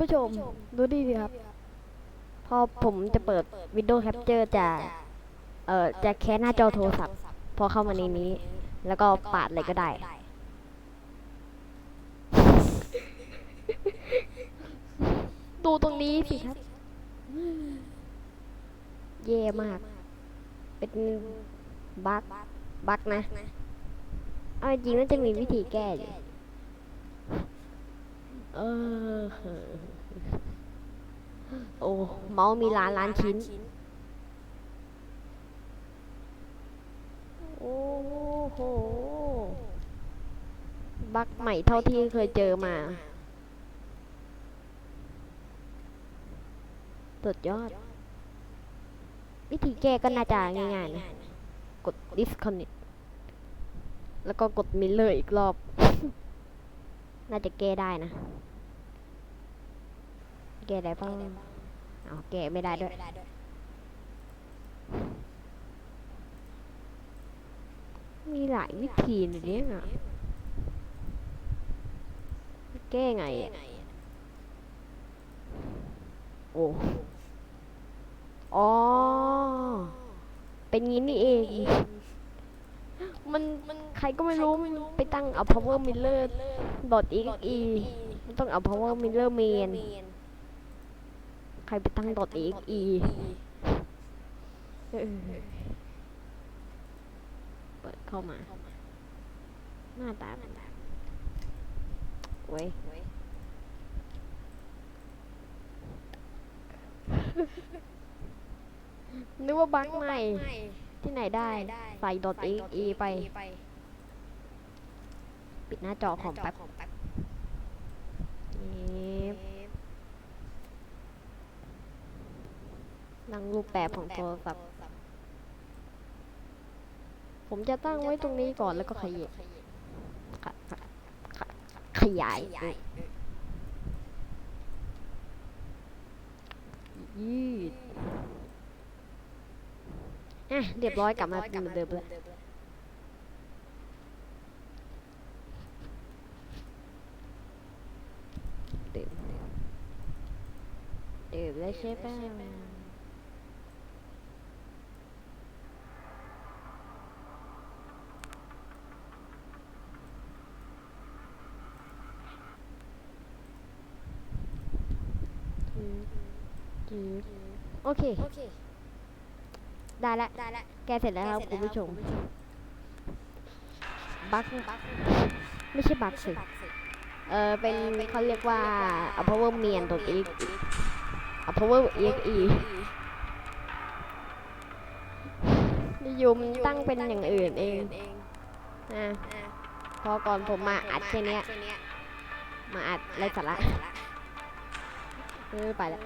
ผู้ชมดูดีสิครับ พอผมจะเปิด Windows Capture จะ เอ่อ จะแค่หน้าจอโทรศัพท์ พอเข้ามาในนี้ แล้วก็ปาดอะไรก็ได้ ดูตรงนี้สิครับ เย่มาก เป็นบั๊กบั๊กนะ เอาจริงๆมันจะมีวิธีแก้อยู่ เออ โอ้ เมาส์มีล้านล้านชิ้น โอ้โห บักใหม่เท่าที่เคยเจอมา สุดยอด วิธีแก้ก็น่าจะง่ายๆนะ กด disconnect แล้วก็กด mirror อีกรอบ น่าจะแก้ได้นะ แก้ได้ปล่าเอาแก้ไม่ได้ด้วย มีหลายวิธีนะเนี่ยแก้ไงอะโอ้อ๋อ เป็นงี้นี่เอง มันมัน ใครก็ไม่รู้มันไปตั้งเอา power miller dot exe มันต้องเอา power miller main ใครไปตั้ง dot exe เออเปิดเข้ามา หน้าตามันแบบเว้ยนึกว่าบั๊กใหม่ที่ไหนได้ ใส่ dot exe ไป ปิดหน้าจอของแป๊บนี่นั่งรูปแบบของโทรศัพท์ ผมจะตั้งไว้ตรงนี้ก่อนแล้วก็ขยายขะขะขะขยายยืดอะเรียบร้อยกลับมาเป็นเหมือนเดิมเลยดื่ม ดื่มแล้วใช่ป่ะจืดจืดโอเคได้ละ แกเสร็จแล้วครับคุณผู้ชม บั๊กไม่ใช่บั๊กสิ เออเป็นเขาเรียกว่า a power main ตัว x a power exe นิยมตั้งเป็นอย่างอื่นเองนะพอก่อนผมมาอัดแค่นี้มาอัดไรสาระเออไปแล้ว